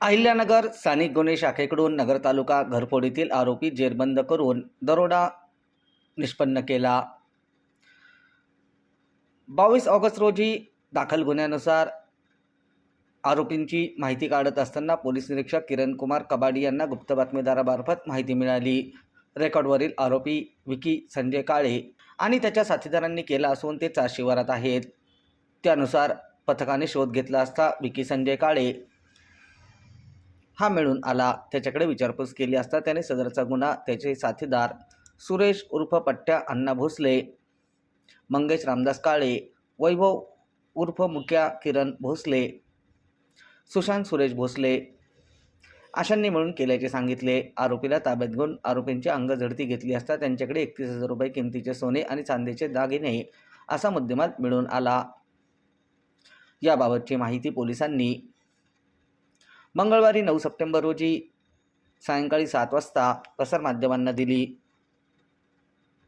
अहिल्यानगर स्थानिक गुन्हे शाखेकडून नगर तालुका घरफोडीतील आरोपी जेरबंद करून दरोडा निष्पन्न केला. बावीस ऑगस्ट रोजी दाखल गुन्ह्यानुसार आरोपींची माहिती काढत असताना पोलीस निरीक्षक किरण कुमार कबाडी यांना गुप्त बातमीदारामार्फत माहिती मिळाली. रेकॉर्डवरील आरोपी विकी संजय काळे आणि त्याच्या साथीदारांनी केला असून ते चार शिवारात आहेत. त्यानुसार पथकाने शोध घेतला असता विकी संजय काळे हा मिळून आला. त्याच्याकडे विचारपूस केली असता त्याने सदरचा गुन्हा त्याचे साथीदार सुरेश उर्फ पट्ट्या अण्णा भोसले मंगेश रामदास काळे वैभव उर्फ मुक्या किरण भोसले सुशांत सुरेश भोसले अशांनी मिळून केल्याचे सांगितले. आरोपीला ताब्यात घेऊन आरोपींची अंग झडती घेतली असता त्यांच्याकडे एकतीस हजार रुपये किमतीचे सोने आणि चांदीचे दागिने असा मुद्देमाल मिळून आला. याबाबतची माहिती पोलिसांनी मंगळवारी नऊ सप्टेंबर रोजी सायंकाळी सात वाजता प्रसारमाध्यमांना दिली.